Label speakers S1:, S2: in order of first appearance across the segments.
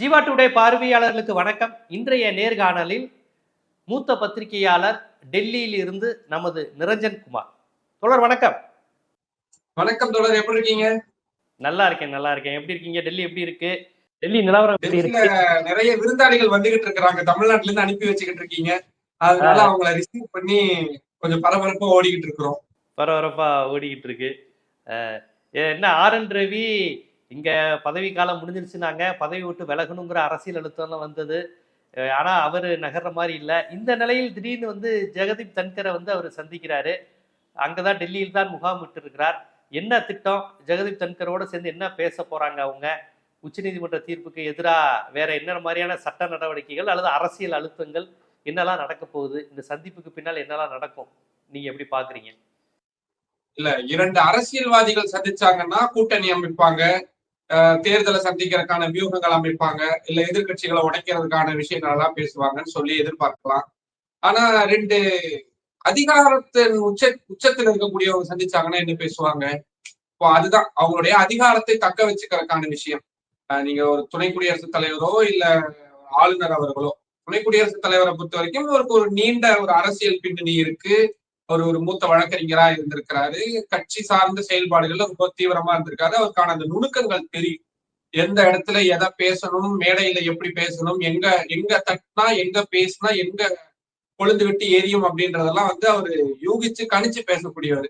S1: Jeeva today பார்வையாளர்களுக்கு வணக்கம். இன்றைய நேர்காணலில் மூத்த பத்திரிகையாளர் டெல்லியில் இருந்து நமது நிரஞ்சன் குமார். தொடர் வணக்கம்.
S2: வணக்கம் தொடர் எப்படி இருக்கீங்க?
S1: நல்லா இருக்கேன் நல்லா இருக்கேன். எப்படி இருக்கீங்க? டெல்லி எப்படி இருக்கு? டெல்லி நிலவரம் எப்படி
S2: டெல்லியில
S1: இருக்கு?
S2: நிறைய விருந்தாளிகள் வந்துகிட்டு இருக்காங்க தமிழ்நாட்டுல இருந்து அனுப்பி வச்சுக்கிட்டு இருக்கீங்க. அதனால அவங்கள ரிசீவ் பண்ணி கொஞ்சம் பரபரப்பா ஓடிக்கிட்டு இருக்கிறோம்.
S1: பரபரப்பா ஓடிக்கிட்டு இருக்கு. என்ன ஆர் என் ரவி இங்க பதவி காலம் முடிஞ்சிருச்சுனாங்க. பதவி விட்டு விலகணுங்கிற அரசியல் அழுத்தம்லாம் வந்தது. ஆனால் ஆனா அவரு நகர்ற மாதிரி இல்ல. இந்த நிலையில் திடீர்னு வந்து ஜெகதீப் தன்கரை வந்து அவர் சந்திக்கிறாரு. அங்கதான் டெல்லியில் தான் முகாமிட்டு இருக்கிறார் என்ன திட்டம்? ஜெகதீப் தன்கரோட சேர்ந்து என்ன பேச போறாங்க அவங்க? உச்சநீதிமன்ற தீர்ப்புக்கு எதிராக வேற என்ன மாதிரியான சட்ட நடவடிக்கைகள் அல்லது அரசியல் அழுத்தங்கள் என்னெல்லாம் நடக்க போகுது? இந்த சந்திப்புக்கு பின்னால் என்னெல்லாம் நடக்கும்? நீங்க எப்படி பாக்குறீங்க?
S2: இல்ல இரண்டு அரசியல்வாதிகள் சந்திச்சாங்கன்னா கூட்டணி அமைப்பாங்க. தேர்தலை சந்திக்கிறதுக்கான வியூகங்கள் அமைப்பாங்க இல்ல எதிர்க்கட்சிகளை உடைக்கிறதுக்கான விஷயங்கள் எல்லாம் பேசுவாங்கன்னு சொல்லி எதிர்பார்க்கலாம். ஆனா ரெண்டு அதிகாரத்தின் உச்ச உச்சத்தில் இருக்கக்கூடியவங்க சந்திச்சாங்கன்னா என்ன பேசுவாங்க? இப்போ அதுதான் அவங்களுடைய அதிகாரத்தை தக்க வச்சுக்கிறதுக்கான விஷயம். நீங்க ஒரு துணை குடியரசுத் தலைவரோ இல்ல ஆளுநர் அவர்களோ துணை குடியரசுத் தலைவரை பொறுத்த வரைக்கும் அவருக்கு ஒரு நீண்ட ஒரு அரசியல் பின்னணி இருக்கு. அவர் ஒரு மூத்த வழக்கறிஞரா இருந்திருக்கிறாரு. கட்சி சார்ந்த செயல்பாடுகள்ல ரொம்ப தீவிரமா இருந்திருக்காரு. அவருக்கான அந்த நுணுக்கங்கள் தெரியும். எந்த இடத்துல எதை பேசணும் மேடையில எப்படி பேசணும் எங்க எங்க தட்டினா எங்க பேசினா எங்க கொழுந்து விட்டு எரியும் அப்படின்றதெல்லாம் வந்து அவரு யூகிச்சு கணிச்சு பேசக்கூடியவர்.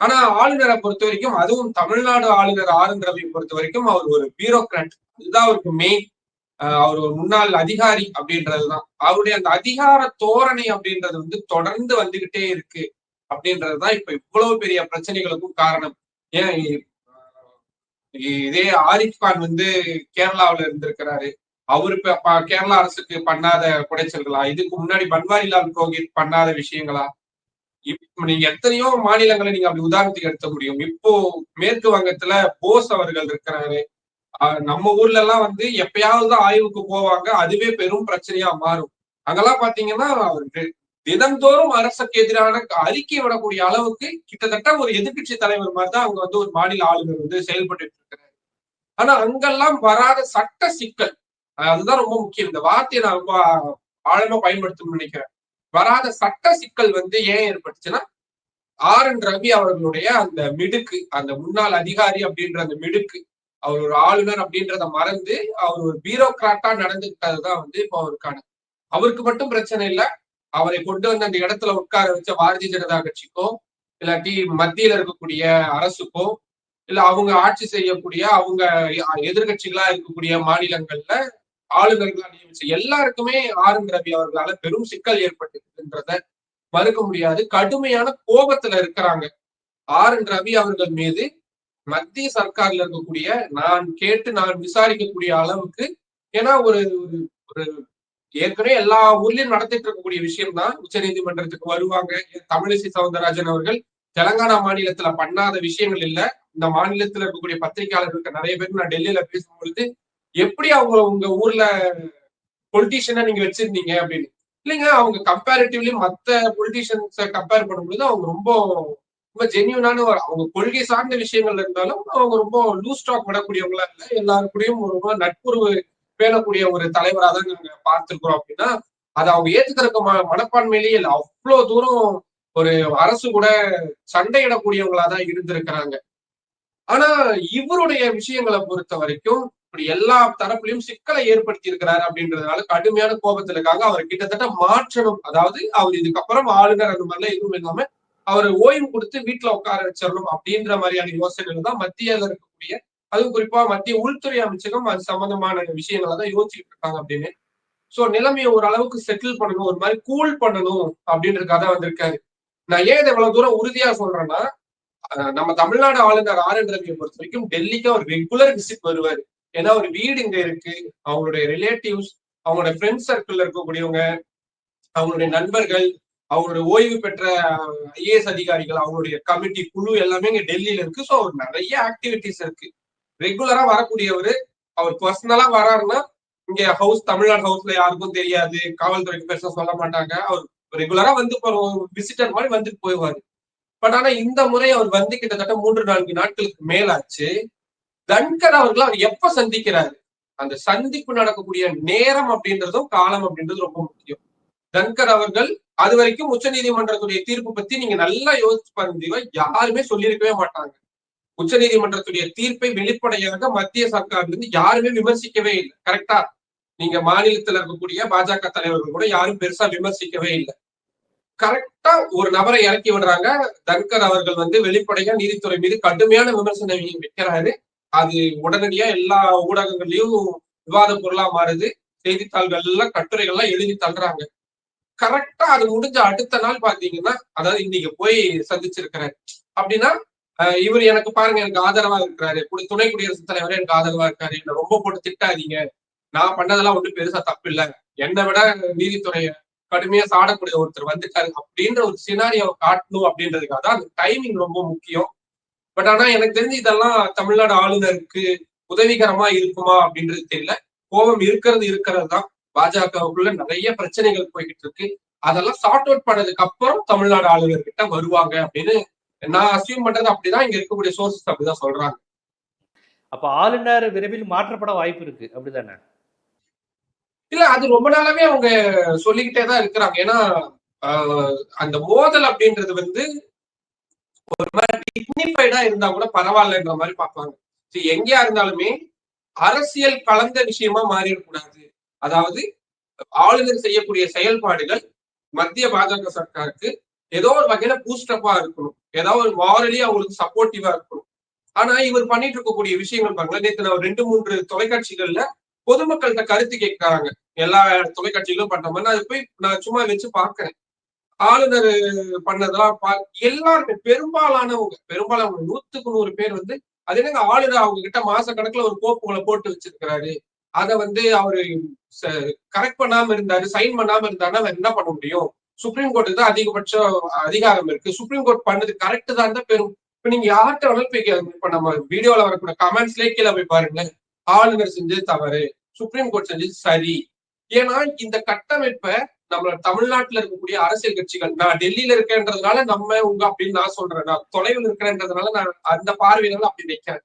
S2: ஆனா ஆளுநரை பொறுத்த வரைக்கும் அதுவும் தமிழ்நாடு ஆளுநர் ஆர் என் ரவியை பொறுத்த வரைக்கும் அவர் ஒரு பியூரோக்ராட் இதுதான் அவருக்கு மெயின் அவர் ஒரு முன்னாள் அதிகாரி அப்படின்றதுதான். அவருடைய அந்த அதிகார தோரணை அப்படின்றது வந்து தொடர்ந்து வந்துகிட்டே இருக்கு. அப்படின்றதுதான் இப்ப இவ்வளவு பெரிய பிரச்சனைகளுக்கும் காரணம். ஏன் இதே ஆரிஃப் கான் வந்து கேரளாவுல இருந்திருக்கிறாரு. அவரு இப்ப கேரளா அரசுக்கு பண்ணாத குடைச்சல்களா? இதுக்கு முன்னாடி பன்வாரிலால் புரோஹித் பண்ணாத விஷயங்களா? இப்ப நீங்க எத்தனையோ மாநிலங்களை நீங்க அப்படி உதாரணத்துக்கு எடுத்த முடியும். இப்போ மேற்கு வங்கத்துல போஸ் அவர்கள் இருக்கிறாரு. ஆஹ் நம்ம ஊர்ல எல்லாம் வந்து எப்பயாவது ஆய்வுக்கு போவாங்க. அதுவே பெரும் பிரச்சனையா மாறும். அங்கெல்லாம் பாத்தீங்கன்னா தினந்தோறும் அரசுக்கு எதிரான அறிக்கை விடக்கூடிய அளவுக்கு கிட்டத்தட்ட ஒரு எதிர்க்கட்சி தலைவர் மாதிரி தான் அவங்க வந்து ஒரு மாநில ஆளுநர் வந்து செயல்பட்டு இருக்கிறாரு. ஆனா அங்கெல்லாம் வராத சட்ட சிக்கல். அதுதான் ரொம்ப முக்கியம். இந்த வார்த்தையை நான் ரொம்ப ஆழமா பயன்படுத்தணும்னு நினைக்கிறேன். வராத சட்ட சிக்கல் வந்து ஏன் ஏற்பட்டுச்சுன்னா ஆர். என். ரவி அவர்களுடைய அந்த மிடுக்கு அந்த முன்னாள் அதிகாரி அப்படின்ற அந்த மிடுக்கு அவர் ஒரு ஆளுநர் அப்படின்றத மறந்து அவர் ஒரு பியூரோக்ராட்டா நடந்துக்கிட்டதுதான் வந்து இப்போ அவருக்கான. அவருக்கு மட்டும் பிரச்சனை இல்லை அவரை கொண்டு வந்து அந்த இடத்துல உட்கார வச்ச பாரதிய ஜனதா கட்சிக்கோ இல்லாட்டி மத்தியில இருக்கக்கூடிய அரசுக்கோ இல்ல அவங்க ஆட்சி செய்யக்கூடிய அவங்க எதிர்கட்சிகளா இருக்கக்கூடிய மாநிலங்கள்ல ஆளுநர்களா நியமிச்ச எல்லாருக்குமே ஆர் என் ரவி அவர்களால பெரும் சிக்கல் ஏற்பட்டுன்றத மறுக்க முடியாது. கடுமையான கோபத்துல இருக்கிறாங்க. ஆர் என் ரவி அவர்கள் மீது மத்திய சர்க்கார்ல இருக்கக்கூடிய நான் கேட்டு நான் விசாரிக்கக்கூடிய அளவுக்கு ஏன்னா ஒரு ஒரு ஒரு ஏற்கனவே எல்லா ஊர்லயும் நடத்திட்டு இருக்கக்கூடிய விஷயம் தான் உச்ச நீதிமன்றத்துக்கு வருவாங்க. தமிழிசை சவுந்தரராஜன் அவர்கள் தெலங்கானா மாநிலத்துல பண்ணாத விஷயங்கள் இல்ல. இந்த மாநிலத்துல இருக்கக்கூடிய பத்திரிகையாளர்களுக்கு நிறைய பேர் நான் டெல்லியில பேசும்பொழுது எப்படி அவங்க உங்க ஊர்ல பொலிட்டீஷியனா நீங்க வச்சிருந்தீங்க அப்படின்னு. இல்லைங்க அவங்க கம்பேரிட்டிவ்லி மத்த பொலிட்டீஷியன்ஸை கம்பேர் பண்ணும்போது அவங்க ரொம்ப ரொம்ப ஜென்யூனான ஒரு அவங்க கொள்கை சார்ந்த விஷயங்கள் இருந்தாலும் அவங்க ரொம்ப லூஸ் ஸ்டாக் விடக்கூடியவங்களா இல்லை எல்லாரு கூடயும் ரொம்ப நட்புறவு பேணக்கூடிய ஒரு தலைவராக தான் நாங்க பார்த்திருக்கிறோம் அப்படின்னா அதை அவங்க ஏத்துக்கிறதுக்கு ம மனப்பான்மையிலேயே இல்லை. அவ்வளவு தூரம் ஒரு அரசு கூட சண்டையிடக்கூடியவங்களா தான் இருந்திருக்கிறாங்க. ஆனா இவருடைய விஷயங்களை பொறுத்த வரைக்கும் இப்படி எல்லா தரப்புலையும் சிக்கலை ஏற்படுத்தி இருக்கிறாரு அப்படின்றதுனால கடுமையான கோபத்துல இருக்காங்க. அவர் கிட்டத்தட்ட மாற்றணும். அதாவது அவர் இதுக்கப்புறம் ஆளுநர் அந்த மாதிரிலாம் எதுவும் இல்லாம அவர் ஓய்வு கொடுத்து வீட்டுல உட்கார வச்சிடணும் அப்படின்ற மாதிரியான யோசனைகள் தான் மத்தியில இருக்கக்கூடிய அதுவும் குறிப்பா மத்திய உள்துறை அமைச்சகம் அது சம்பந்தமான விஷயங்களை தான் யோசிச்சுட்டு இருக்காங்க அப்படின்னு சோ நிலைமையை ஓரளவுக்கு செட்டில் பண்ணணும் ஒரு மாதிரி கூல் பண்ணணும் அப்படின்றதுக்காக தான் வந்திருக்காரு. நான் ஏன் இதை இவ்வளவு தூரம் உறுதியா சொல்றேன்னா நம்ம தமிழ்நாடு ஆளுநர் ஆர் என் ரவியை பொறுத்த வரைக்கும் டெல்லிக்கு அவர் ரெகுலர் விசிட் வருவார். ஏன்னா ஒரு வீடு இங்க இருக்கு. அவங்களுடைய ரிலேட்டிவ்ஸ் அவங்களோட ஃப்ரெண்ட்ஸ் சர்க்கிள் இருக்கக்கூடியவங்க அவங்களுடைய நண்பர்கள் அவங்களுடைய ஓய்வு பெற்ற ஐஏஎஸ் அதிகாரிகள் அவங்களுடைய கமிட்டி குழு எல்லாமே இங்க டெல்லியில இருக்கு. ஸோ அவர் நிறைய ஆக்டிவிட்டிஸ் இருக்கு. ரெகுலரா வரக்கூடியவர் அவர் பர்சனலா வராருன்னா இங்க ஹவுஸ் தமிழ்நாடு ஹவுஸ்ல யாருக்கும் தெரியாது. காவல்துறைக்கு பெருசா சொல்ல மாட்டாங்க. அவர் ரெகுலரா வந்து விசிட்டர் மாதிரி வந்துட்டு போயிடுவாரு. பட் ஆனா இந்த முறை அவர் வந்து கிட்டத்தட்ட மூன்று நான்கு நாட்களுக்கு மேலாச்சு. தன்கர் அவர்கள் அவர் எப்ப சந்திக்கிறாரு? அந்த சந்திப்பு நடக்கக்கூடிய நேரம் அப்படின்றதும் காலம் அப்படின்றது ரொம்ப முக்கியம். தன்கர் அவர்கள் அது வரைக்கும் உச்ச நீதிமன்றத்துடைய தீர்ப்பு பத்தி நீங்க நல்லா யோசிச்சு பாருங்க யாருமே சொல்லியிருக்கவே மாட்டாங்க. உச்ச நீதிமன்றத்துடைய தீர்ப்பை வெளிப்படையாக மத்திய சர்க்கார்ல இருந்து யாருமே விமர்சிக்கவே இல்லை. கரெக்டா நீங்க மாநிலத்துல இருக்கக்கூடிய பாஜக தலைவர்கள் கூட யாரும் பெருசா விமர்சிக்கவே இல்லை. கரெக்டா ஒரு நபரை இறக்கி விடுறாங்க. தன்கர் அவர்கள் வந்து வெளிப்படையா நீதித்துறை மீது கடுமையான விமர்சனம் வைக்கிறாரு. அது உடனடியா எல்லா ஊடகங்கள்லயும் விவாத பொருளா மாறுது. செய்தித்தாள்கள்ல கட்டுரைகள்லாம் எழுதி தள்ளுறாங்க. கரெக்டா அது முடிஞ்ச அடுத்த நாள் பாத்தீங்கன்னா அதாவது இன்னைக்கு போய் சந்திச்சிருக்கிறாரு. அப்படின்னா இவர் எனக்கு பாருங்க எனக்கு ஆதரவா இருக்கிறாரு. துணை குடியரசுத் தலைவர் எனக்கு ஆதரவா இருக்காரு. என்ன ரொம்ப போட்டு திட்டாதீங்க. நான் பண்ணதெல்லாம் ஒன்றும் பெருசா தப்பு இல்லை என்னை விட நீதித்துறைய கடுமையா சாடக்கூடிய ஒருத்தர் வந்துட்டாரு அப்படின்ற ஒரு சினாரியோ காட்டணும் அப்படின்றதுக்காக தான் அந்த டைமிங் ரொம்ப முக்கியம். பட் ஆனா எனக்கு தெரிஞ்சு இதெல்லாம் தமிழ்நாடு ஆளுநருக்கு உதவிகரமா இருக்குமா அப்படின்றது தெரியல. கோபம் இருக்கிறது இருக்கிறது தான். பாஜகவுக்குள்ள நிறைய பிரச்சனைகள் போய்கிட்டு இருக்கு. அதெல்லாம் சார்ட் அவுட் பண்ணதுக்கு அப்புறம் தமிழ்நாடு ஆளுநர்கிட்ட வருவாங்க அப்படின்னு நான் அசியூம் பண்றது அப்படிதான். இங்க இருக்கக்கூடிய சோர்சஸ் அப்படிதான் சொல்றாங்க.
S1: அப்ப ஆளுநர் விரைவில் மாற்றப்பட வாய்ப்பு இருக்கு. அப்படிதானே?
S2: இல்ல அது ரொம்ப நாளாவே அவங்க சொல்லிக்கிட்டே தான் இருக்கிறாங்க. ஏன்னா அந்த மோதல் அப்படின்றது வந்து ஒரு மாதிரி டிக்னிஃபைடா இருந்தா கூட பரவாயில்லன்ற மாதிரி பார்ப்பாங்க. எங்கேயா இருந்தாலுமே அரசியல் கலந்த விஷயமா மாறிடக்கூடாது. அதாவது ஆளுநர் செய்யக்கூடிய செயல்பாடுகள் மத்திய பாஜக சர்க்காருக்கு ஏதோ ஒரு வகையில பூஸ்டப்பா இருக்கணும். ஏதோ ஒரு மாரலி அவங்களுக்கு சப்போர்ட்டிவா இருக்கணும். ஆனா இவர் பண்ணிட்டு இருக்கக்கூடிய விஷயங்கள் பாருங்களேன். நேற்று நான் ரெண்டு மூன்று தொலைக்காட்சிகள்ல பொதுமக்கள்கிட்ட கருத்து கேட்கிறாங்க எல்லா தொலைக்காட்சிகளும் பண்ற மாதிரி. அது போய் நான் சும்மா வச்சு பாக்குறேன் ஆளுநர் பண்ணதெல்லாம் பா எல்லாருமே பெரும்பாலானவங்க பெரும்பாலானவங்க நூத்துக்கு நூறு பேர் வந்து அது என்னங்க ஆளுநர் அவங்க கிட்ட மாச கணக்குல ஒரு கோப்புகளை போட்டு வச்சிருக்கிறாரு. அதை வந்து அவரு கரெக்ட் பண்ணாம இருந்தாரு சைன் பண்ணாம இருந்தாருன்னா என்ன பண்ண முடியும்? சுப்ரீம் கோர்ட்டுக்கு தான் அதிகபட்ச அதிகாரம் இருக்கு. சுப்ரீம் கோர்ட் பண்ணது கரெக்ட் தான். தான் பெரும் இப்ப நீங்க யார்கிட்ட வேணாலும் போய் இப்ப நம்ம வீடியோல வரக்கூடிய கமெண்ட்ஸ்லயே கீழே போய் பாருங்க ஆளுநர் செஞ்சது தவறு சுப்ரீம் கோர்ட் செஞ்சது சரி. ஏன்னா இந்த கட்டமைப்பை நம்ம தமிழ்நாட்டுல இருக்கக்கூடிய அரசியல் கட்சிகள் நான் டெல்லியில இருக்கேன்றதுனால நம்ம உங்க அப்படின்னு நான் சொல்றேன். நான் தொலைவில் இருக்கிறேன்றதுனால நான் அந்த பார்வையினால அப்படி வைக்கிறேன்.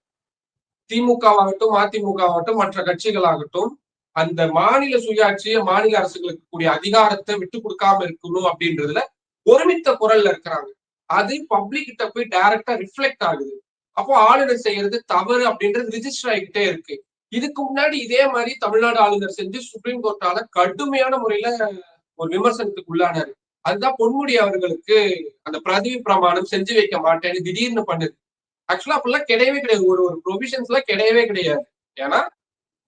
S2: திமுகவாகட்டும் அதிமுகவாகட்டும் மற்ற கட்சிகளாகட்டும் அந்த மாநில சுயாட்சியை மாநில அரசுகளுக்கு கூடிய அதிகாரத்தை விட்டு கொடுக்காம இருக்கணும் அப்படின்றதுல ஒருமித்த குரல்ல இருக்கிறாங்க. அது பப்ளிக் கிட்ட போய் டைரக்டா ரிஃப்ளெக்ட் ஆகுது. அப்போ ஆளுநர் செய்யறது தவறு அப்படின்றது ரிஜிஸ்டர் ஆகிக்கிட்டே இருக்கு. இதுக்கு முன்னாடி இதே மாதிரி தமிழ்நாடு ஆளுநர் செஞ்சு சுப்ரீம் கோர்ட்டால கடுமையான முறையில ஒரு விமர்சனத்துக்கு உள்ளானாரு. அதுதான் பொன்முடி அவர்களுக்கு அந்த பிரதிவி பிரமாணம் செஞ்சு வைக்க மாட்டேன்னு திடீர்னு பண்ணுது. ஆக்சுவலா அப்படிலாம் கிடையவே கிடையாது. ஒரு ஒரு ப்ரொவிஷன்ஸ் எல்லாம் கிடையவே கிடையாது. ஏன்னா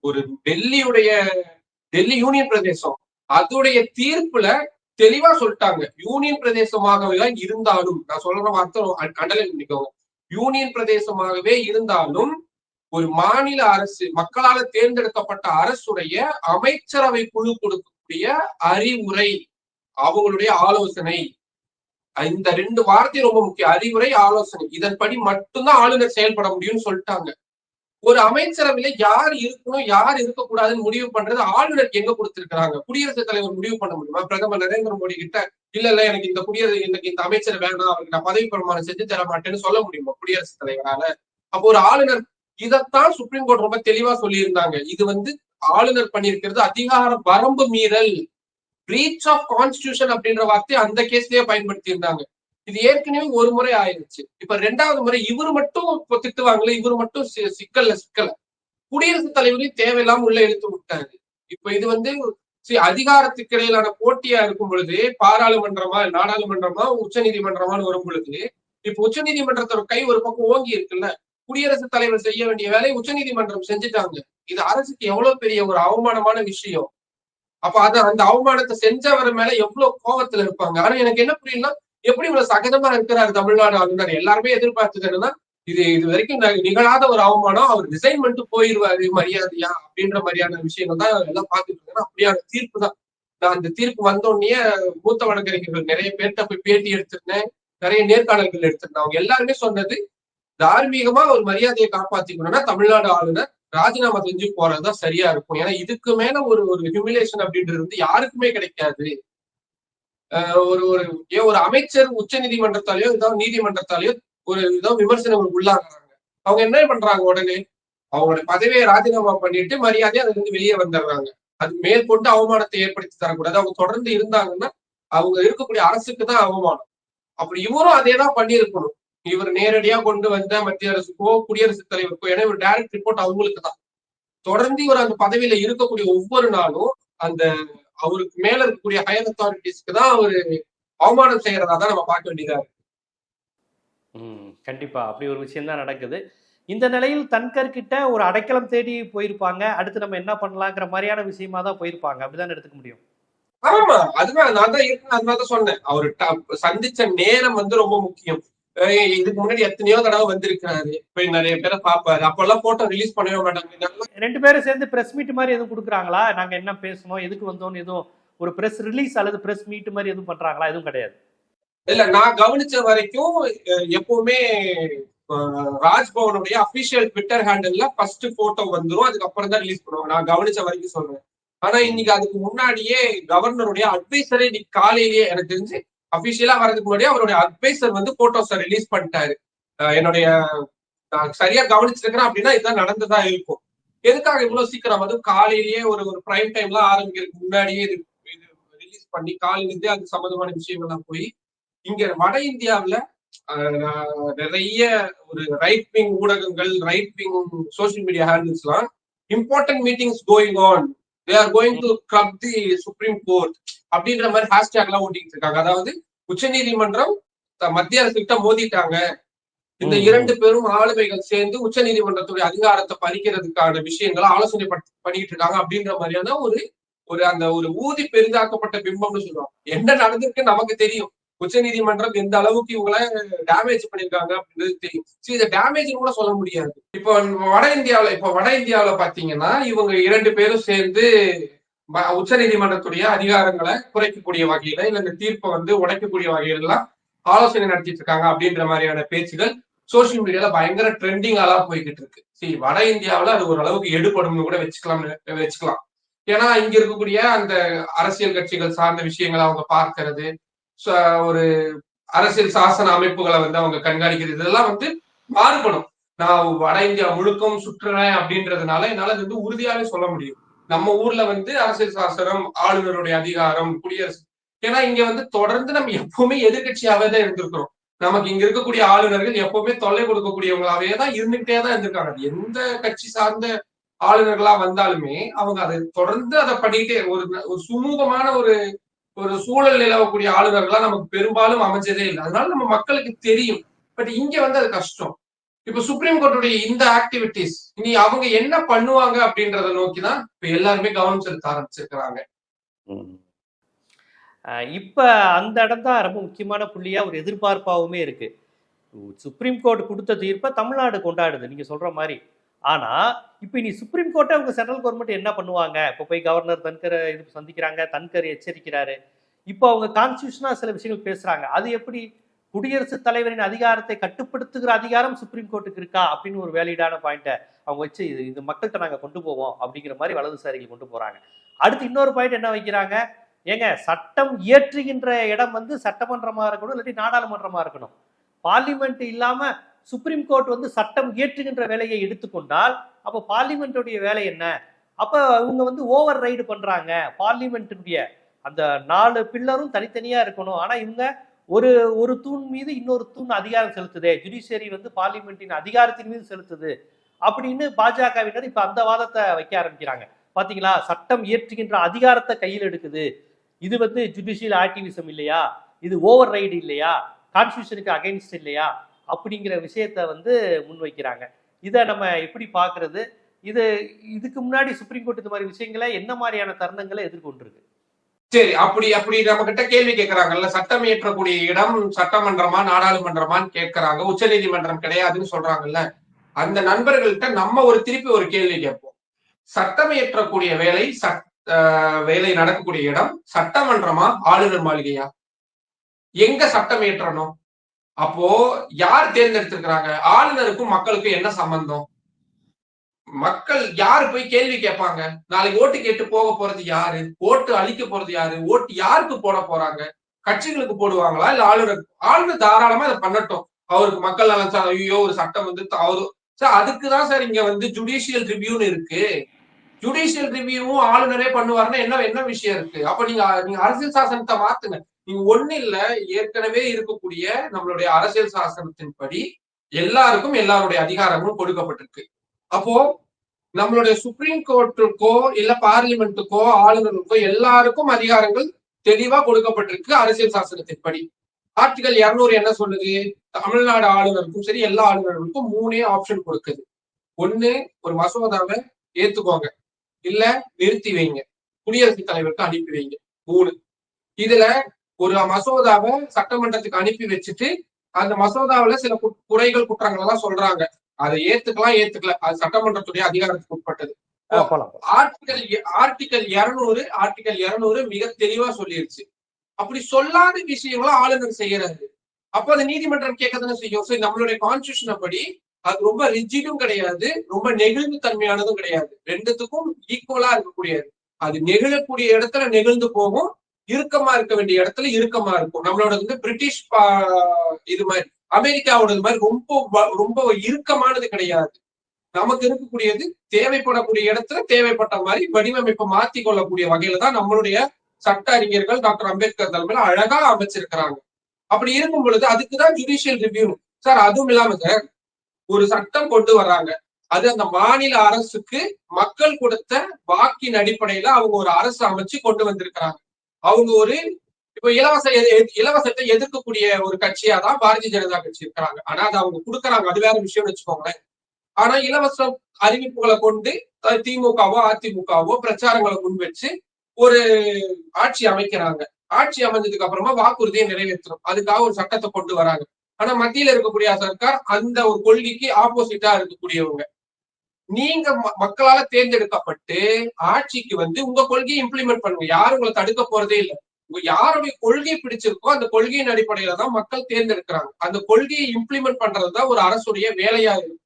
S2: ஒரு டெல்லியுடைய டெல்லி யூனியன் பிரதேசம். அதோடைய தீர்ப்புல தெளிவா சொல்லிட்டாங்க. யூனியன் பிரதேசமாகவே இருந்தாலும் நான் சொல்ற வார்த்தை கண்டலை பண்ணிக்கோங்க யூனியன் பிரதேசமாகவே இருந்தாலும் ஒரு மாநில அரசு மக்களால தேர்ந்தெடுக்கப்பட்ட அரசுடைய அமைச்சரவை குழு கொடுக்கக்கூடிய அறிவுரை அவங்களுடைய ஆலோசனை. இந்த ரெண்டு வார்த்தை ரொம்ப முக்கியம். அறிவுரை ஆலோசனை. இதன்படி மட்டும்தான் ஆளுநர் செயல்பட முடியும்னு சொல்லிட்டாங்க. ஒரு அமைச்சரவையில யார் இருக்கணும் யார் இருக்கக்கூடாதுன்னு முடிவு பண்றது ஆளுநர் எங்க கொடுத்திருக்கிறாங்க? குடியரசுத் தலைவர் முடிவு பண்ண முடியுமா? பிரதமர் நரேந்திர மோடி கிட்ட இல்ல இல்ல எனக்கு இந்த குடியரசு எனக்கு இந்த அமைச்சர் வேணாம் அவருக்கு நான் பதவி பிரமாணம் செஞ்சு தர மாட்டேன்னு சொல்ல முடியுமா? குடியரசுத் தலைவரால. அப்போ ஒரு ஆளுநர் இதைத்தான் சுப்ரீம் கோர்ட் ரொம்ப தெளிவா சொல்லியிருந்தாங்க. இது வந்து ஆளுநர் பண்ணியிருக்கிறது அதிகார வரம்பு மீறல் பிரீச் ஆஃப் கான்ஸ்டியூஷன் அப்படின்ற வார்த்தையை அந்த கேஸ்லயே பயன்படுத்தி இருந்தாங்க இது ஏற்கனவே ஒரு முறை ஆயிருச்சு. இப்ப ரெண்டாவது முறை இவர் மட்டும் இப்போ திட்டுவாங்களே இவர் மட்டும் சிக்கல்ல சிக்கல குடியரசுத் தலைவரையும் தேவையில்லாம உள்ள எடுத்து விட்டாரு. இப்ப இது வந்து அதிகாரத்துக்கு இடையிலான போட்டியா இருக்கும் பொழுது பாராளுமன்றமா நாடாளுமன்றமா உச்ச நீதிமன்றமான்னு வரும் பொழுது இப்ப உச்ச நீதிமன்றத்தோட கை ஒரு பக்கம் ஓங்கி இருக்குல்ல குடியரசுத் தலைவர் செய்ய வேண்டிய வேலையை உச்ச நீதிமன்றம் செஞ்சுட்டாங்க. இது அரசுக்கு எவ்வளவு பெரிய ஒரு அவமானமான விஷயம். அப்ப அத அந்த அவமானத்தை செஞ்சவர் மேல எவ்வளவு கோபத்துல இருப்பாங்க. ஆனா எனக்கு என்ன புரியலன்னா எப்படி இவ்வளவு சகஜமா இருக்கிறாரு தமிழ்நாடு ஆளுநர்? எல்லாருமே எதிர்பார்த்தது என்னன்னா இது இது வரைக்கும் நிகழாத ஒரு அவமானம் அவர் ரிசைன் பண்ணிட்டு போயிருவாரு மரியாதையா அப்படின்ற மாதிரியான விஷயங்கள் தான் எல்லாம் பார்த்துட்டு இருக்காங்க. அப்படியான தீர்ப்பு தான். நான் அந்த தீர்ப்பு வந்தோடனே மூத்த வழக்கறிஞர்கள் நிறைய பேர்கிட்ட போய் பேட்டி எடுத்திருந்தேன். நிறைய நேர்காணல்கள் எடுத்திருந்தேன். அவங்க எல்லாருமே சொன்னது தார்மீகமா ஒரு மரியாதையை காப்பாத்திக்கணும்னா தமிழ்நாடு ஆளுநர் ராஜினாமா செஞ்சு போறதுதான் சரியா இருக்கும். ஏன்னா இதுக்கு மேல ஒரு ஒரு ஹியூமிலேஷன் அப்படின்றது வந்து யாருக்குமே கிடைக்காது. ஒரு ஒரு ஏன் ஒரு அமைச்சர் உச்ச நீதிமன்றத்தாலேயோ ஏதோ நீதிமன்றத்தாலேயோ ஒரு ஏதோ விமர்சனங்களுக்கு உள்ளாகிறாங்க. அவங்க என்ன பண்றாங்க உடனே? அவங்களோட பதவியை ராஜினாமா பண்ணிட்டு மரியாதையை அதுல இருந்து வெளியே வந்துடுறாங்க. அது மேற்கொண்டு அவமானத்தை ஏற்படுத்தி தரக்கூடாது. அவங்க தொடர்ந்து இருந்தாங்கன்னா அவங்க இருக்கக்கூடிய அரசுக்கு தான் அவமானம். அப்படி இவரும் அதே தான் பண்ணியிருக்கணும். இவர் நேரடியா கொண்டு வந்த மத்திய அரசுக்கோ குடியரசுத் தலைவருக்கோ ஏன்னா இவர் டைரக்ட் ரிப்போர்ட் அவங்களுக்கு தான் தொடர்ந்து இவர் அந்த பதவியில இருக்கக்கூடிய ஒவ்வொரு நாளும் அந்த அவருக்கு மேல இருக்கக்கூடிய ஹையர் அத்தாரிட்டிஸ்க்கு தான் அவரு அவமானம் செய்யறதா தான் நம்ம பார்க்க வேண்டியதா இருக்கு.
S1: ம் கண்டிப்பா. அப்படி ஒரு விஷயம் தான் நடக்குது. இந்த நிலையில் தன்கர் கிட்ட ஒரு அடைக்கலம் தேடி போயிருப்பாங்க. அடுத்து நம்ம என்ன பண்ணலாங்கிற மாதிரியான விஷயமா தான் போயிருப்பாங்க. அப்படிதான் எடுத்துக்க முடியும்.
S2: ஆமா. அதுதான் நான் தான் இருக்கேன். அதனாலதான் சொன்னேன். அவர் சந்திச்ச நேரம் வந்து ரொம்ப முக்கியம். இதுக்கு முன்னாடி எத்தனையோ தடவை வந்திருக்கிறாரு. போய் நிறைய பேரை பாப்பாரு அப்பெல்லாம் போட்டோ ரிலீஸ் பண்ணவே மாட்டாங்க.
S1: ரெண்டு பேரும் சேர்ந்து பிரஸ் மீட் மாதிரி எதுவும் கொடுக்குறாங்களா? நாங்க என்ன பேசணும்? எதுக்கு வந்தோம்னு எதுவும் ஒரு பிரஸ் ரிலீஸ் அல்லது பிரஸ் மீட் மாதிரி எதுவும் பண்றாங்களா? எதுவும் கிடையாது.
S2: இல்ல நான் கவனிச்ச வரைக்கும் எப்பவுமே ராஜ்பவனுடைய அபிஷியல் ட்விட்டர் ஹேண்டில்ல ஃபர்ஸ்ட் போட்டோ வந்துரும். அதுக்கப்புறம் தான் ரிலீஸ் பண்ணுவாங்க. நான் கவனிச்ச வரைக்கும் சொல்றேன். ஆனா இன்னைக்கு அதுக்கு முன்னாடியே கவர்னருடைய அட்வைசரே இன்னைக்கு காலையிலேயே எனக்கு தெரிஞ்சு அபிஷியலா வரதுக்கு முன்னாடி அவருடைய அட்வைசர் வந்து போட்டோஸை ரிலீஸ் பண்ணிட்டாரு. என்னுடைய நான் சரியா கவனிச்சிருக்கிறேன் அப்படின்னா இதுதான் நடந்ததா இருக்கும். எதுக்காக இவ்வளவு சீக்கிரம்? வந்து காலையிலேயே ஒரு ஒரு பிரைம் டைம்ல ஆரம்பிக்கிறதுக்கு முன்னாடியே இது ரிலீஸ் பண்ணி காலையிலேருந்தே அது சம்பந்தமான விஷயங்கள்லாம் போய் இங்க வட இந்தியாவில நிறைய ஒரு ரைட் விங் ஊடகங்கள் right wing social media ஹேண்டில்ஸ்லாம் important meetings going on they are going to club the supreme court அப்படின்ற மாதிரி ஹேஷ்டேக் எல்லாம் ஓட்டிட்டு இருக்காங்க. அதாவது உச்சநீதிமன்றம் த- மத்திய அரசு கிட்ட மோதிட்டாங்க. இந்த. இரண்டு பேரும் ஆளுமைகள் சேர்ந்து உச்சநீதிமன்றத்துடைய அதிகாரத்தை பறிக்கிறதுக்கான விஷயங்களை ஆலோசனை பண்- பண்ணிட்டு இருக்காங்க அப்படின்ற மாதிரியான ஒரு ஒரு அந்த ஒரு ஊதி பெரிதாக்கப்பட்ட பிம்பம்னு சொல்லுவாங்க. என்ன நடந்திருக்கு நமக்கு தெரியும். உச்சநீதிமன்றம் எந்த அளவுக்கு இவங்களை டேமேஜ் பண்ணிருக்காங்க அப்படின்றது தெரியும். சரி இதை டேமேஜ் கூட சொல்ல முடியாது. இப்போ வட இந்தியாவுல இப்போ வட இந்தியாவுல பாத்தீங்கன்னா இவங்க இரண்டு பேரும் சேர்ந்து உச்ச உச்சநீதிமன்றத்துடைய அதிகாரங்களை குறைக்கக்கூடிய வகையில இல்ல இந்த தீர்ப்பை வந்து உடைக்கக்கூடிய வகையில எல்லாம் ஆலோசனை நடத்திட்டு இருக்காங்க அப்படின்ற மாதிரியான பேச்சுகள் சோசியல் மீடியால பயங்கர ட்ரெண்டிங்காலாம் போய்கிட்டு இருக்கு சரி வட இந்தியாவில அது ஓரளவுக்கு எடுபடும்னு கூட வச்சுக்கலாம் வச்சுக்கலாம். ஏன்னா இங்க இருக்கக்கூடிய அந்த அரசியல் கட்சிகள் சார்ந்த விஷயங்களை அவங்க பார்க்கறது ச- ஒரு அரசியல் சாசன அமைப்புகளை வந்து அவங்க கண்காணிக்கிறது இதெல்லாம் வந்து மாறுபடும். நான் வட இந்தியா முழுக்கம் சுற்றுறேன் அப்படின்றதுனால என்னால இது வந்து உறுதியாவே சொல்ல முடியும். நம்ம ஊர்ல வந்து அரசியல் சாசனம் ஆளுநருடைய அதிகாரம் குடியரசு. ஏன்னா இங்க வந்து தொடர்ந்து நம்ம எப்பவுமே எதிர்கட்சியாவே தான் இருந்திருக்கிறோம். நமக்கு இங்க இருக்கக்கூடிய ஆளுநர்கள் எப்பவுமே தொல்லை கொடுக்கக்கூடியவங்களாவே தான் இருந்துகிட்டே தான் இருந்திருக்காங்க. எந்த கட்சி சார்ந்த ஆளுநர்களா வந்தாலுமே அவங்க அதை தொடர்ந்து அதை பண்ணிட்டே ஒரு ஒரு சுமூகமான ஒரு ஒரு சூழல் நிலவக்கூடிய ஆளுநர்களா நமக்கு பெரும்பாலும் அமைஞ்சதே இல்லை. அதனால நம்ம மக்களுக்கு தெரியும். பட் இங்க வந்து அது கஷ்டம். இப்ப சுப்ரீம் கோர்ட்டுடைய இந்த ஆக்டிவிட்டிஸ் இனி அவங்க என்ன பண்ணுவாங்க அப்படின்றத நோக்கி தான் இப்ப எல்லாருமே கவனம் செலுத்த ஆரம்பிச்சிருக்கிறாங்க
S1: இப்ப அந்த இடம் தான் ரொம்ப முக்கியமான புள்ளியா ஒரு எதிர்பார்ப்பாவுமே இருக்கு. சுப்ரீம் கோர்ட் கொடுத்த தீர்ப்பை தமிழ்நாடு கொண்டாடுது நீங்க சொல்ற மாதிரி. ஆனா இப்ப இனி சுப்ரீம் கோர்ட்டை அவங்க சென்ட்ரல் கவர்மெண்ட் என்ன பண்ணுவாங்க? இப்ப போய் கவர்னர் தன்கர் இது சந்திக்கிறாங்க தன்கர் எச்சரிக்கிறாரு. இப்போ அவங்க கான்ஸ்டியூஷனா சில விஷயங்கள் பேசுறாங்க. அது எப்படி குடியரசுத் தலைவரின் அதிகாரத்தை கட்டுப்படுத்துகிற அதிகாரம் சுப்ரீம் கோர்ட்டுக்கு இருக்கா அப்படின்னு ஒரு வேலிடான பாயிண்ட்டை அவங்க வச்சு இது இது மக்கள்கிட்ட நாங்கள் கொண்டு போவோம் அப்படிங்கிற மாதிரி வலதுசாரிகள் கொண்டு போகிறாங்க அடுத்து இன்னொரு பாயிண்ட் என்ன வைக்கிறாங்க? ஏங்க சட்டம் இயற்றுகின்ற இடம் வந்து சட்டமன்றமாக இருக்கணும் இல்லாட்டி நாடாளுமன்றமாக இருக்கணும்? பார்லிமெண்ட் இல்லாமல் சுப்ரீம் கோர்ட் வந்து சட்டம் இயற்றுகின்ற வேலையை எடுத்துக்கொண்டால் அப்போ பார்லிமெண்ட்டுடைய வேலை என்ன? அப்போ இவங்க வந்து ஓவர் ரைடு பண்ணுறாங்க பார்லிமெண்ட்டுடைய அந்த நாலு பில்லரும் தனித்தனியாக இருக்கணும். ஆனால் இவங்க ஒரு ஒரு தூண் மீது இன்னொரு தூண் அதிகாரம் செலுத்துதே. ஜுடிஷியரி வந்து பார்லிமெண்டின் அதிகாரத்தின் மீது செலுத்துது. அப்படின்னு பாஜகவினர் இப்ப அந்த வாதத்தை வைக்க ஆரம்பிக்கிறாங்க. பாத்தீங்களா? சட்டம் இயற்றுகின்ற அதிகாரத்தை கையில் எடுக்குது. இது வந்து ஜுடிஷியல் ஆக்டிவிசம் இல்லையா? இது ஓவர் ரைடு இல்லையா? கான்ஸ்டியூஷனுக்கு அகைன்ஸ்ட் இல்லையா? அப்படிங்கிற விஷயத்த வந்து முன்வைக்கிறாங்க. இதை நம்ம எப்படி பார்க்கிறது? இது இதுக்கு முன்னாடி சுப்ரீம் கோர்ட் இந்த மாதிரி விஷயங்களை என்ன மாதிரியான தருணங்களை எதிர்கொண்டிருக்கு?
S2: சரி அப்படி அப்படி நம்ம கிட்ட கேள்வி கேட்கிறாங்கல்ல சட்டம் இயற்றக்கூடிய இடம் சட்டமன்றமா நாடாளுமன்றமான்னு கேட்குறாங்க உச்ச நீதிமன்றம் கிடையாதுன்னு சொல்றாங்கல்ல அந்த நண்பர்கள்ட்ட நம்ம ஒரு திருப்பி ஒரு கேள்வி கேட்போம். சட்டம் இயற்றக்கூடிய வேலை சட் வேலை நடக்கக்கூடிய இடம் சட்டமன்றமா ஆளுநர் மாளிகையா? எங்க சட்டம் இயற்றணும்? அப்போ யார் தேர்ந்தெடுத்திருக்கிறாங்க? ஆளுநருக்கும் மக்களுக்கும் என்ன சம்பந்தம்? மக்கள் யாரு போய் கேள்வி கேட்பாங்க? நாளைக்கு ஓட்டு கேட்டு போக போறது யாரு? ஓட்டு அழிக்க போறது யாரு? ஓட்டு யாருக்கு போட போறாங்க? கட்சிகளுக்கு போடுவாங்களா? இல்ல ஆளுநர் ஆளுநர் தாராளமா இதை பண்ணட்டும். அவருக்கு மக்கள் நலன் சார் ஐயோ ஒரு சட்டம் வந்து அவரு சார் அதுக்குதான் சார் இங்க வந்து ஜுடிஷியல் ரிவ்யூன்னு இருக்கு. ஜுடிஷியல் ரிவ்யூவும் ஆளுநரே பண்ணுவாருன்னா என்ன என்ன விஷயம் இருக்கு? அப்ப நீங்க நீங்க அரசியல் சாசனத்தை மாத்துங்க. நீங்க ஒண்ணு இல்ல ஏற்கனவே இருக்கக்கூடிய நம்மளுடைய அரசியல் சாசனத்தின்படி எல்லாருக்கும் எல்லாருடைய அதிகாரமும் கொடுக்கப்பட்டிருக்கு. அப்போ நம்மளுடைய சுப்ரீம் கோர்ட்டுக்கோ இல்ல பார்லிமெண்ட்டுக்கோ ஆளுநருக்கோ எல்லாருக்கும் அதிகாரங்கள் தெளிவா கொடுக்கப்பட்டிருக்கு அரசியல் சாசனத்தின்படி ஆர்டிகல் இருநூறு என்ன சொல்லுது? தமிழ்நாடு ஆளுநருக்கும் சரி எல்லா ஆளுநர்களுக்கும் மூணே ஆப்ஷன் கொடுக்குது. ஒண்ணு ஒரு மசோதாவை ஏத்துக்கோங்க. இல்ல நிறுத்தி வைங்க. குடியரசுத் தலைவருக்கு அனுப்பி வைங்க. மூணு. இதுல ஒரு மசோதாவை சட்டமன்றத்துக்கு அனுப்பி வச்சுட்டு அந்த மசோதாவில சில குறைகள் குற்றங்கள் எல்லாம் சொல்றாங்க. அதை ஏத்துக்கலாம் ஏத்துக்கல. அது சட்டமன்றத்துடைய அதிகாரத்துக்கு உட்பட்டது. ஆர்டிகல் ஆர்டிகல் இருநூறு ஆர்டிகல் இருநூறு மிக தெளிவா சொல்லிருச்சு. அப்படி சொல்லாத விஷயங்களும் ஆளுநர் செய்யறாரு. அப்ப அது நீதிமன்றம் கேட்கதானே செய்யும். சரி நம்மளுடைய கான்ஸ்டியூஷன் படி அது ரொம்ப ரிஜிடும் கிடையாது ரொம்ப நெகிழ்வு தன்மையானதும் கிடையாது. ரெண்டுத்துக்கும் ஈக்குவலா இருக்கக்கூடியது. அது நெகிழக்கூடிய இடத்துல நெகிழ்ந்து போகும் இறுக்கமா இருக்க வேண்டிய இடத்துல இறுக்கமா இருக்கும். நம்மளோட வந்து பிரிட்டிஷ் இது மாதிரி அமெரிக்காவோடது மாதிரி ரொம்ப ரொம்ப இறுக்கமானது கிடையாது. நமக்கு இருக்கக்கூடியது தேவைப்படக்கூடிய இடத்துல தேவைப்பட்ட மாதிரி வடிவமைப்பை மாத்தி கொள்ளக்கூடிய வகையில தான் நம்மளுடைய சட்ட அறிஞர்கள் டாக்டர் அம்பேத்கர் தலைமையில அழகா அமைச்சிருக்கிறாங்க. அப்படி இருக்கும் பொழுது அதுக்குதான் ஜுடிஷியல் ரிவ்யூ சார் அதுவும் இல்லாம சார் ஒரு சட்டம் கொண்டு வர்றாங்க. அது அந்த மாநில அரசுக்கு மக்கள் கொடுத்த வாக்கின் அடிப்படையில அவங்க ஒரு அரசு அமைச்சு கொண்டு வந்திருக்கிறாங்க. அவங்க ஒரு இப்ப இலவச இலவசத்தை எதிர்க்கக்கூடிய ஒரு கட்சியா தான் பாரதிய ஜனதா கட்சி இருக்கிறாங்க. ஆனா அது அவங்க கொடுக்குறாங்க. அது வேற விஷயம்னு வச்சுக்கோங்களேன். ஆனா இலவச அறிவிப்புகளை கொண்டு திமுகவோ அதிமுகவோ பிரச்சாரங்களை முன் வச்சு ஒரு ஆட்சி அமைக்கிறாங்க. ஆட்சி அமைஞ்சதுக்கு அப்புறமா வாக்குறுதியை நிறைவேற்றணும். அதுக்காக ஒரு சட்டத்தை கொண்டு வராங்க. ஆனா மத்தியில இருக்கக்கூடிய சர்க்கார் அந்த ஒரு கொள்கைக்கு ஆப்போசிட்டா இருக்கக்கூடியவங்க. நீங்க ம- மக்களால தேர்ந்தெடுக்கப்பட்டு ஆட்சிக்கு வந்து உங்க கொள்கையை இம்ப்ளிமெண்ட் பண்ணுங்க. யாரும் உங்களை தடுக்க போறதே இல்லை. உங்க யாருடைய கொள்கை பிடிச்சிருக்கோ அந்த கொள்கையின் அடிப்படையில தான் மக்கள் தேர்ந்தெடுக்கிறாங்க. அந்த கொள்கையை இம்ப்ளிமெண்ட் பண்றதுதான் ஒரு அரசுடைய வேலையா இருக்கும்.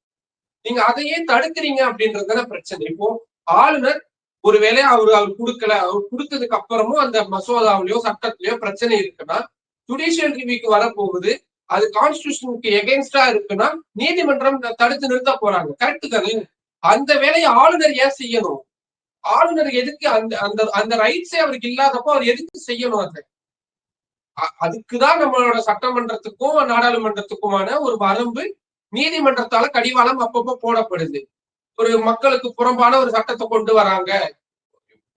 S2: நீங்க அதையே தடுக்கிறீங்க அப்படின்றதுதான பிரச்சனை. இப்போ ஆளுநர் ஒருவேளை அவர் அவர் கொடுக்கல அவர் கொடுத்ததுக்கு அப்புறமும் அந்த மசோதாவிலயோ சட்டத்திலயோ பிரச்சனை இருக்குன்னா ஜுடிஷியல் ரிவியூக்கு வரப்போகுது. அது கான்ஸ்டியூஷனுக்கு எகென்ஸ்டா இருக்குன்னா நீதிமன்றம் தடுத்து நிறுத்த போறாங்க. கரெக்டு தானே? அந்த வேலையை ஆளுநர் ஏன் செய்யணும்? ஆளுநர் எதுக்கு அந்த அந்த அந்த ரைட்ஸே அவருக்கு இல்லாதப்போ அவர் எதுக்கு செய்யணும் அதை? அ- அதுக்குதான் நம்மளோட சட்டமன்றத்துக்கும் நாடாளுமன்றத்துக்குமான ஒரு வரம்பு நீதிமன்றத்தால கடிவாளம் அப்பப்போ போடப்படுது. ஒரு மக்களுக்கு புறம்பான ஒரு சட்டத்தை கொண்டு வராங்க.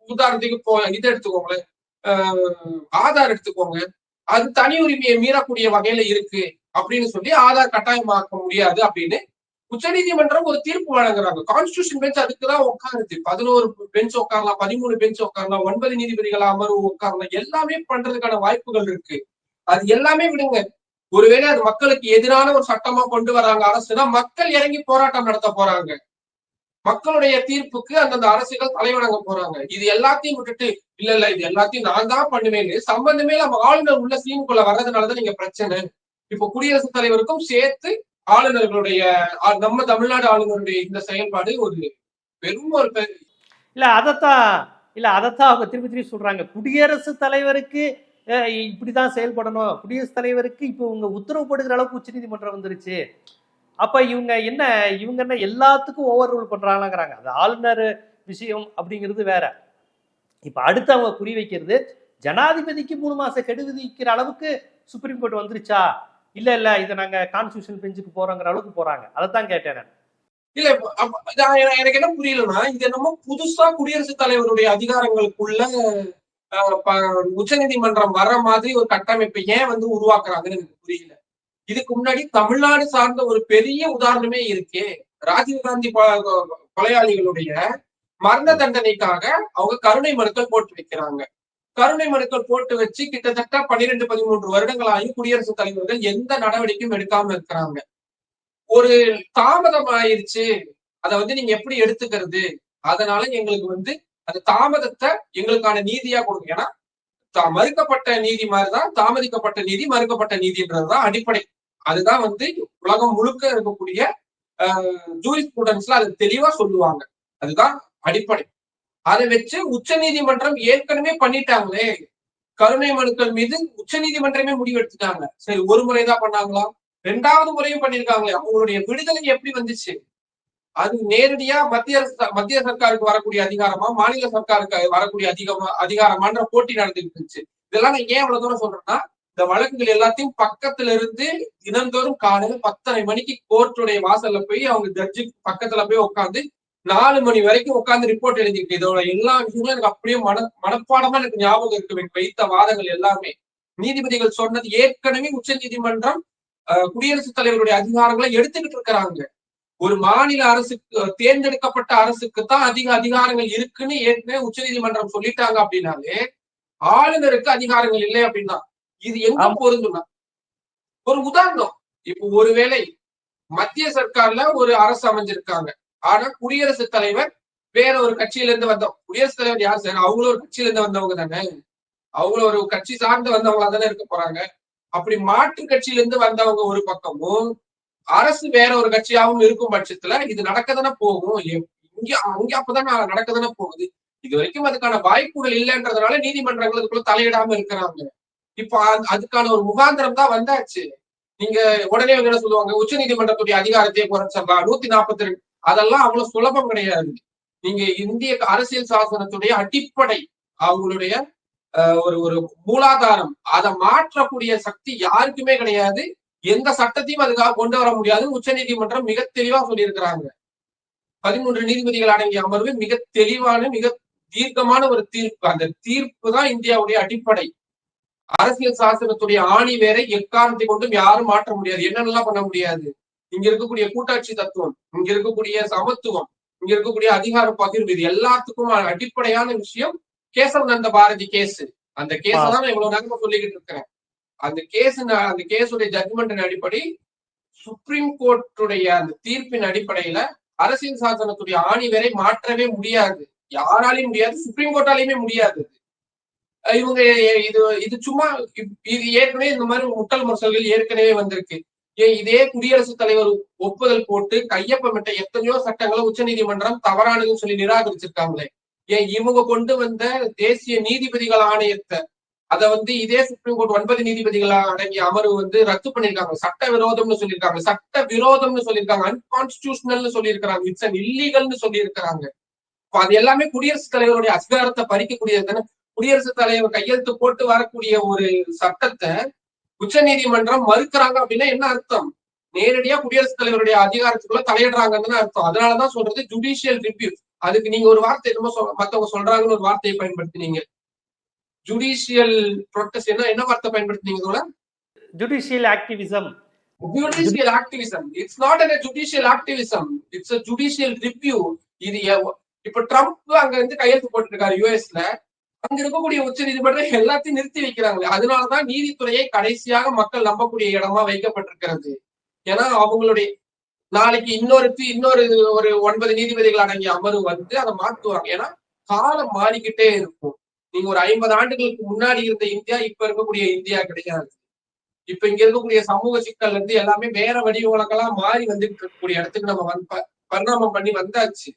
S2: உதாரணத்துக்கு இப்போ இதை எடுத்துக்கோங்களேன். ஆஹ் ஆதார் எடுத்துக்கோங்க. அது தனி உரிமையை மீறக்கூடிய வகையில இருக்கு அப்படின்னு சொல்லி ஆதார் கட்டாயமாக்க முடியாது அப்படின்னு உச்சநீதிமன்றம் ஒரு தீர்ப்பு வழங்குறாங்க. கான்ஸ்டியூஷன் பெஞ்ச் அதுக்குதான் உட்காருது. பதினோரு பெஞ்ச் உட்காரலாம் பதிமூணு பெஞ்ச் உட்காரலாம் ஒன்பது நீதிபதிகள் அமர்வு உட்காரலாம். எல்லாமே பண்றதுக்கான வாய்ப்புகள் இருக்கு. அது எல்லாமே விடுங்க. ஒருவேளை அது மக்களுக்கு எதிரான ஒரு சட்டமா கொண்டு வராங்க அரசுனா மக்கள் இறங்கி போராட்டம் நடத்த போறாங்க. மக்களுடைய தீர்ப்புக்கு அந்தந்த அரசுகள் தலைவணங்க போறாங்க. இது எல்லாத்தையும் விட்டுட்டு இல்ல இல்ல இது எல்லாத்தையும் நான் தான் பண்ணுவேன்னு சம்பந்தமே நம்ம ஆளுநர் உள்ள சீனுக்குள்ள வர்றதுனாலதான் நீங்க பிரச்சனை. இப்போ குடியரசுத் தலைவருக்கும் சேர்த்து ஆளுநர்களுடைய நம்ம தமிழ்நாடு ஆளுநருடைய இந்த செயல்பாடு ஒரு பெரும் ஒரு
S1: இல்ல அதத்தான் இல்ல அதத்தான் அவங்க திருப்பி திருப்பி சொல்றாங்க. குடியரசுத் தலைவருக்கு இப்படிதான் செயல்படணும். குடியரசுத் தலைவருக்கு இப்போ இவங்க உத்தரவு போடுகிற அளவுக்கு உச்சநீதிமன்றம் வந்துருச்சு. அப்ப இவங்க என்ன இவங்க என்ன எல்லாத்துக்கும் ஓவர் ரூல் பண்றாங்களாங்கிறாங்க. அது ஆளுநர் விஷயம் அப்படிங்கிறது வேற. இப்ப அடுத்து அவங்க குறி வைக்கிறது ஜனாதிபதிக்கு மூணு மாச கெடு விதிக்கிற அளவுக்கு சுப்ரீம் கோர்ட் வந்துருச்சா? இல்ல இல்ல இதை நாங்க கான்ஸ்டியூஷன் பெஞ்சுக்கு போறோங்கிற அளவுக்கு போறாங்க. அதைத்தான் கேட்டேன் நான்.
S2: இல்ல எனக்கு என்ன புரியலன்னா இது என்னமோ புதுசா குடியரசுத் தலைவருடைய அதிகாரங்களுக்குள்ள உச்ச நீதிமன்றம் வர்ற மாதிரி ஒரு கட்டமைப்பை ஏன் வந்து உருவாக்குறாங்கன்னு எனக்கு புரியல. இதுக்கு முன்னாடி தமிழ்நாடு சார்ந்த ஒரு பெரிய உதாரணமே இருக்கே. ராஜீவ்காந்தி கொலையாளிகளுடைய மரண தண்டனைக்காக அவங்க கருணை மனுக்கள் போட்டு வைக்கிறாங்க. கருணை மனுக்கள் போட்டு வச்சு கிட்டத்தட்ட பன்னிரெண்டு பதிமூன்று வருடங்களாயும் குடியரசுத் தலைவர்கள் எந்த நடவடிக்கையும் எடுக்காம இருக்கிறாங்க. ஒரு தாமதம் ஆயிருச்சு அதை வந்து நீங்க எப்படி எடுத்துக்கிறது? அதனால எங்களுக்கு வந்து அந்த தாமதத்தை எங்களுக்கான நீதியா கொடுங்க. ஏன்னா தா- மறுக்கப்பட்ட நீதி மாதிரிதான் தாமதிக்கப்பட்ட நீதி மறுக்கப்பட்ட நீதின்றதுதான் அடிப்படை. அதுதான் வந்து உலகம் முழுக்க இருக்கக்கூடிய ஜூரி ஸ்டூடெண்ட்ஸ்ல அது தெளிவா சொல்லுவாங்க. அதுதான் அடிப்படை. அதை வச்சு உச்ச நீதிமன்றம் ஏற்கனவே பண்ணிட்டாங்களே. கருணை மனுக்கள் மீது உச்ச நீதிமன்றமே முடிவெடுத்துட்டாங்க. சரி ஒரு முறைதான் பண்ணாங்களா? ரெண்டாவது முறையும் பண்ணிருக்காங்களே அவங்களுடைய விடுதலை எப்படி வந்துச்சு? அது நேரடியா மத்திய அரசு மத்திய சர்க்காருக்கு வரக்கூடிய அதிகாரமா மாநில சர்க்காருக்கு வரக்கூடிய அதிகமா அதிகாரமான்ற போட்டி நடந்துகிட்டு இருந்துச்சு. இதெல்லாம் நான் ஏன் இவ்வளவு தூரம் சொல்றேன்னா இந்த வழக்குகள் எல்லாத்தையும் பக்கத்துல இருந்து தினந்தோறும் காலையில பத்தரை மணிக்கு கோர்ட்டுடைய வாசல்ல போய் அவங்க ஜட்ஜு பக்கத்துல போய் உட்காந்து நாலு மணி வரைக்கும் உட்காந்து ரிப்போர்ட் எழுதிட்டு இதோட எல்லா விஷயங்களும் எனக்கு அப்படியே மன மனப்பாடமா எனக்கு ஞாபகம் இருக்கு வைத்த வாதங்கள் எல்லாமே. நீதிபதிகள் சொன்னது ஏற்கனவே உச்ச நீதிமன்றம் குடியரசுத் தலைவருடைய அதிகாரங்களை எடுத்துக்கிட்டு இருக்கிறாங்க. ஒரு மாநில அரசுக்கு தேர்ந்தெடுக்கப்பட்ட அரசுக்கு தான் அதிக அதிகாரங்கள் இருக்குன்னு ஏற்கனவே உச்ச நீதிமன்றம் சொல்லிட்டாங்க அப்படின்னாலே ஆளுநருக்கு அதிகாரங்கள் இல்லை அப்படின்னா இது எங்க பொருந்தும்னா? ஒரு உதாரணம். இப்போ ஒருவேளை மத்திய சர்க்கார்ல ஒரு அரசு அமைஞ்சிருக்காங்க. ஆனா குடியரசுத் தலைவர் வேற ஒரு கட்சியில இருந்து வந்தோம். குடியரசுத் தலைவர் யார் சார்? அவங்களும் ஒரு கட்சியில இருந்து வந்தவங்க தானே. அவங்களும் ஒரு கட்சி சார்ந்து வந்தவங்களா தானே இருக்க போறாங்க. அப்படி மாற்று கட்சியில இருந்து வந்தவங்க ஒரு பக்கமும் அரசு வேற ஒரு கட்சியாகவும் இருக்கும் பட்சத்துல இது நடக்கதானே போகும். இங்க அங்க அப்பதான் நடக்கதானே போகுது. இது வரைக்கும் அதுக்கான வாய்ப்புகள் இல்லைன்றதுனால நீதிமன்றங்களுக்குள்ள தலையிடாம இருக்கிறாங்க. இப்ப அதுக்கான ஒரு முகாந்திரம் தான் வந்தாச்சு. நீங்க உடனே என்ன சொல்லுவாங்க உச்ச நீதிமன்றத்துடைய அதிகாரத்தையே குறைச்சிடலாம். நூத்தி நாற்பத்தி ரெண்டு அதெல்லாம் அவ்வளவு சுலபம் கிடையாது. நீங்க இந்திய அரசியல் சாசனத்துடைய அடிப்படை அவங்களுடைய ஒரு ஒரு மூலாதாரம். அதை மாற்றக்கூடிய சக்தி யாருக்குமே கிடையாது. எந்த சட்டத்தையும் அதுக்காக கொண்டு வர முடியாது. உச்ச நீதிமன்றம் மிக தெளிவா சொல்லியிருக்கிறாங்க. பதிமூன்று நீதிபதிகள் அடங்கிய அமர்வு மிக தெளிவான மிக தீர்க்கமான ஒரு தீர்ப்பு. அந்த தீர்ப்பு தான் இந்தியாவுடைய அடிப்படை. அரசியல் சாசனத்துடைய ஆணி வேற எக்காரணத்தை கொண்டும் யாரும் மாற்ற முடியாது. என்னென்னலாம் பண்ண முடியாது? இங்க இருக்கக்கூடிய கூட்டாட்சி தத்துவம் இங்க இருக்கக்கூடிய சமத்துவம் இங்க இருக்கக்கூடிய அதிகார பகிர்வு இது எல்லாத்துக்கும் அடிப்படையான விஷயம் கேசவ நந்த பாரதி கேஸ் அந்த கேஸ் தான் நான் இவ்வளவு நேரமா சொல்லிக்கிட்டு இருக்கிறேன். அந்த கேஸ் அந்த கேஸுடைய ஜட்மெண்டின் அடிப்படை சுப்ரீம் கோர்ட்டுடைய அந்த தீர்ப்பின் அடிப்படையில அரசியல் சாசனத்துடைய ஆணி வரை மாற்றவே முடியாது. யாராலையும் முடியாது சுப்ரீம் கோர்ட்டாலையுமே முடியாது இவங்க இது இது சும்மா இது ஏற்கனவே இந்த மாதிரி முட்டல் முரசல்கள் ஏற்கனவே வந்திருக்கு. இதே குடியரசுத் தலைவர் ஒப்புதல் போட்டு கையொப்பமிட்ட எத்தனையோ சட்டங்களை உச்ச நீதிமன்றம் தவறானதுன்னு சொல்லி நிராகரிச்சிருக்காங்களே. ஏன் இவங்க கொண்டு வந்த தேசிய நீதிபதிகள் ஆணையத்தை அதை வந்து இதே சுப்ரீம் கோர்ட் ஒன்பது நீதிபதிகள் அடங்கிய அமர்வு வந்து ரத்து பண்ணிருக்காங்க சட்ட விரோதம்னு சொல்லியிருக்காங்க. சட்ட விரோதம்னு சொல்லியிருக்காங்க. அன்கான்ஸ்டியூஷனல்னு சொல்லியிருக்காங்க இட்ஸ் அன் இல்லீகல்னு சொல்லியிருக்கிறாங்க. அது எல்லாமே குடியரசுத் தலைவருடைய அதிகாரத்தை பறிக்கக்கூடியது தானே குடியரசுத் தலைவர் கையெழுத்து போட்டு வரக்கூடிய ஒரு சட்டத்தை உச்ச நீதிமன்றம் மறுக்கிறாங்க அப்படின்னா என்ன அர்த்தம்? நேரடியா குடியரசுத் தலைவருடைய அதிகாரத்துக்குள்ள தலையிடுறாங்கன்னு அர்த்தம். அதனாலதான் சொல்றது ஜுடிஷியல் ரிவ்யூ அதுக்கு நீங்க ஒரு வார்த்தை என்னமோ மத்தவங்க சொல்றாங்கன்னு ஒரு வார்த்தையை பயன்படுத்தினீங்க. ஜுடிஷியல் ப்ரொட்டஸ்ட் என்ன என்ன வார்த்தை பயன்படுத்தினீங்க
S1: judicial activism
S2: judicial activism it's not a judicial activism it's a judicial review இது இப்ப ட்ரம்ப் அங்க இருந்து கையெழுத்து போட்டு இருக்காரு யூஎஸ்ல அங்க இருக்கக்கூடிய உச்ச நீதிமன்றம் எல்லாத்தையும் நிறுத்தி வைக்கிறாங்க அதனாலதான் நீதித்துறையை கடைசியாக மக்கள் நம்பக்கூடிய இடமா வைக்கப்பட்டிருக்கிறது. ஏன்னா அவங்களுடைய நாளைக்கு இன்னொரு இன்னொரு ஒரு ஒன்பது நீதிபதிகள் அடங்கிய அமர்வு வந்து அதை மாற்றுவாங்க ஏன்னா காலம் மாறிக்கிட்டே இருக்கும். நீங்க ஒரு ஐம்பது ஆண்டுகளுக்கு முன்னாடி இருந்த இந்தியா இப்ப இருக்கக்கூடிய இந்தியா கிடையாது. இப்ப இங்க இருக்கக்கூடிய சமூக சிக்கல் இருந்து எல்லாமே வேற வடிவங்களெல்லாம் மாறி வந்துட்டு இருக்கக்கூடிய இடத்துக்கு நம்ம வந்து பரிணாமம் பண்ணி வந்தாச்சு.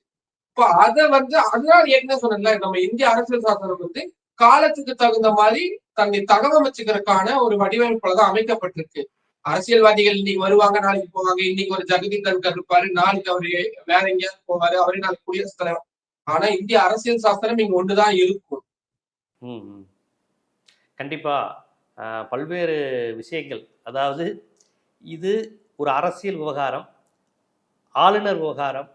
S2: இப்போ அதை வந்து அதுதான் என்ன சொன்னல நம்ம இந்திய அரசியல் சாசனம் வந்து காலத்துக்கு தகுந்த மாதிரி தன்னை தகவமைச்சுக்கிறதுக்கான ஒரு வடிவமைப்புல தான் அமைக்கப்பட்டிருக்கு. அரசியல்வாதிகள் இன்னைக்கு வருவாங்க நாளைக்கு போவாங்க. இன்னைக்கு ஒரு ஜெகதீப் தன்கர் இருப்பாரு நாளைக்கு அவரு வேற எங்கேயாவது போவாரு அவரே நாளைக்கு குடியரசுத் தலைவர். ஆனா இந்திய அரசியல் சாஸ்திரம் இங்க ஒண்ணுதான் இருக்கும்.
S1: கண்டிப்பா பல்வேறு விஷயங்கள். அதாவது இது ஒரு அரசியல் விவகாரம் ஆளுநர் விவகாரம்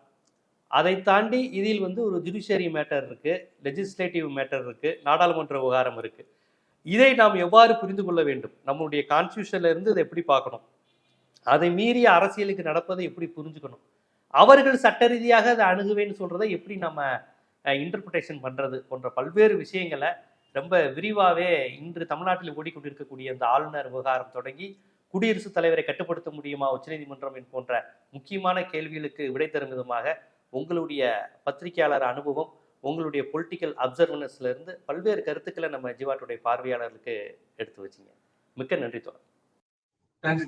S1: அதை தாண்டி இதில் வந்து ஒரு ஜுடிஷியரி மேட்டர் இருக்குது லெஜிஸ்லேட்டிவ் மேட்டர் இருக்குது நாடாளுமன்ற விவகாரம் இருக்குது இதை நாம் எவ்வாறு புரிந்து கொள்ள வேண்டும்? நம்மளுடைய கான்ஸ்டியூஷன்ல இருந்து இதை எப்படி பார்க்கணும்? அதை மீறிய அரசியலுக்கு நடப்பதை எப்படி புரிஞ்சுக்கணும்? அவர்கள் சட்ட ரீதியாக அதை அணுகுவேன்னு சொல்றதை எப்படி நம்ம இன்டர்பிரிட்டேஷன் பண்றது போன்ற பல்வேறு விஷயங்களை ரொம்ப விரிவாகவே இன்று தமிழ்நாட்டில் ஓடிக்கொண்டிருக்கக்கூடிய அந்த ஆளுநர் விவகாரம் தொடங்கி குடியரசுத் தலைவரை கட்டுப்படுத்த முடியுமா உச்சநீதிமன்றம் போன்ற முக்கியமான கேள்விகளுக்கு விடை தரும் விதமாக உங்களுடைய பத்திரிகையாளர் அனுபவம் உங்களுடைய பொலிட்டிக்கல் அப்சர்வனஸ்ல இருந்து பல்வேறு கருத்துக்களை நம்ம ஜீவாட்டுடைய பார்வையாளர்களுக்கு எடுத்து வச்சிங்க. மிக்க நன்றி தோழர்.
S2: நன்றி